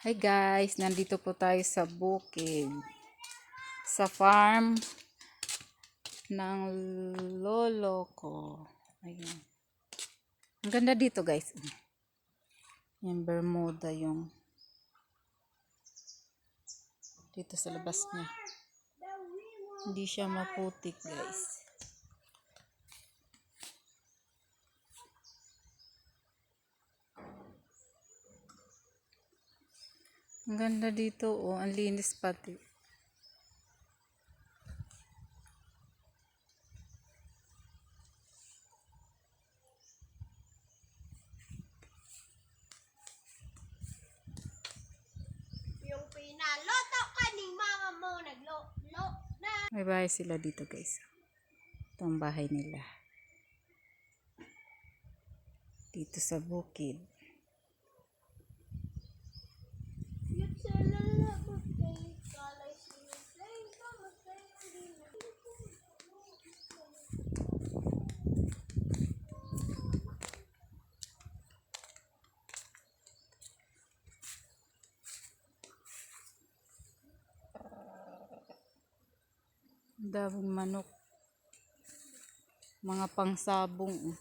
Hi guys, nandito po tayo sa bukid. Sa farm ng lolo ko. Ayun. Ang ganda dito guys. Yung Bermuda yung dito sa labas niya. Hindi siya maputik guys. Ang ganda dito oh, ang linis pati. Yung pinaloto ka ni mama mo, naglo, lo, na. May bahay sila dito guys. Ito ang bahay nila. Dito sa bukid. Yung salala mo, kay kalay sinasay, kamasay, hindi na. Ang daming manok. Mga pangsabong.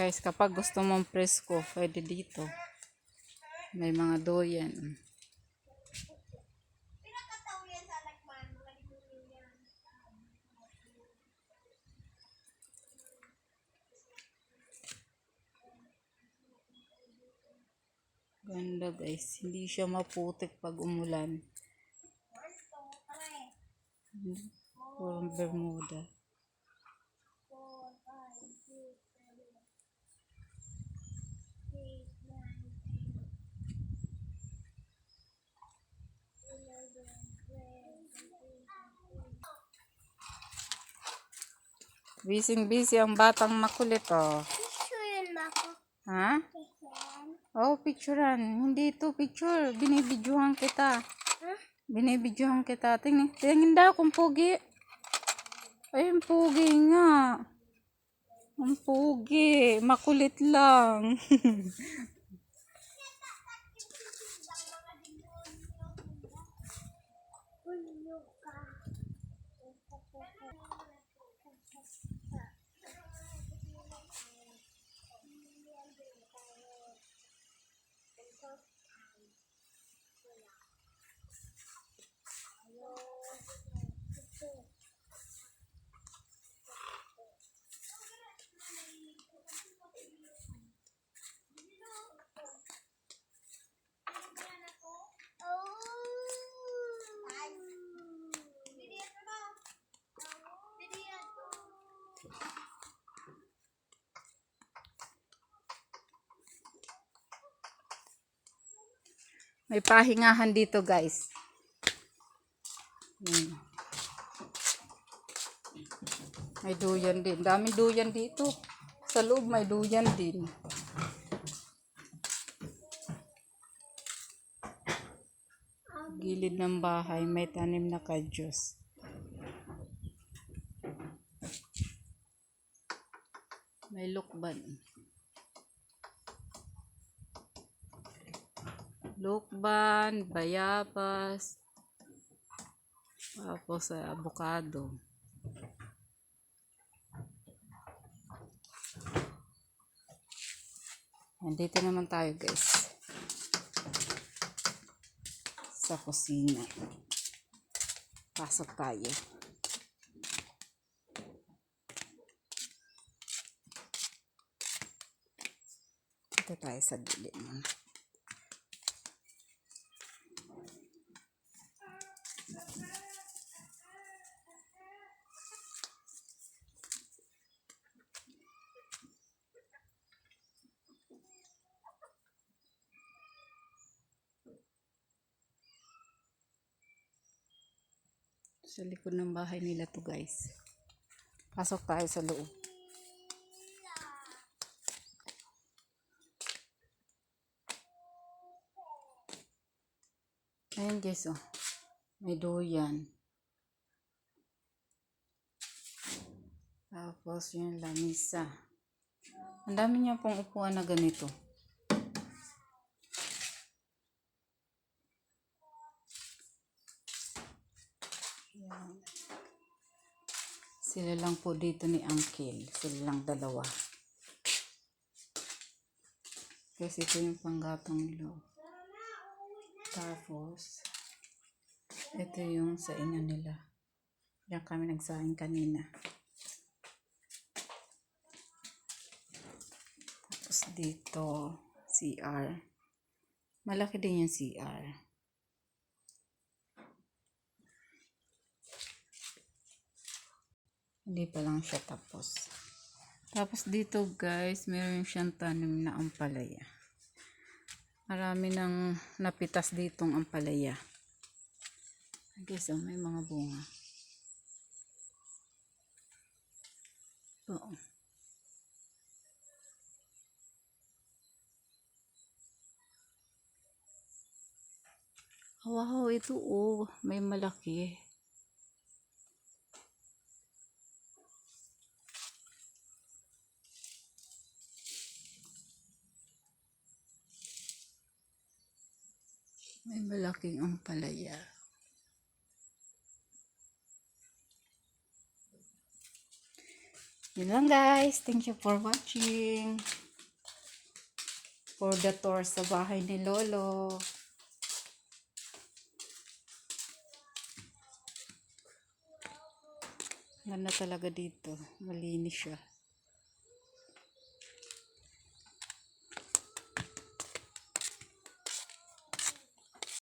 Guys, kapag gusto mong presko, pwede dito. May mga doyan. Ganda guys. Hindi siya maputik pag umulan. Purong Bermuda. Bising busy ang batang makulit oh. Picture yun ba ako? Ha? Oh, picturean. Hindi ito picture. Binibidyohan kita. Huh? Binibidyohan kita. Tingnan. Tingnan daw kung pugi. Ay, ang pugi nga. Ang pugi. Makulit lang. May pahingahan dito, guys. Hmm. May duyan din. Dami duyan dito. Sa loob may duyan din. Gilid ng bahay may tanim na kadyos. May lukban. lukban, bayabas, tapos eh, uh, avocado. Nandito naman tayo guys. Sa kusina. Pasok tayo. Ito tayo sa gilid. Sa likod ng bahay nila to guys. Pasok tayo sa loob. Ayan guys, oh. May duyan. Tapos yung lamisa. Ang dami niya pong upuan na ganito. Sila lang po dito ni Uncle. Sila lang dalawa. Kasi ito yung panggatong nilo. Tapos, ito yung sa inyo nila. Yan kami nagsaing kanina. Tapos dito, CR. Malaki din yung CR. Hindi pa lang siya tapos. Tapos dito guys, meron siyang tanim na ampalaya. Marami nang napitas ditong ampalaya. Guys, oh, may mga bunga. Oo. Wow, ito oh, may malaki. May malaking ampalaya. Yun lang guys. Thank you for watching. For the tour sa bahay ni Lolo. Ganda talaga dito. Malinis siya.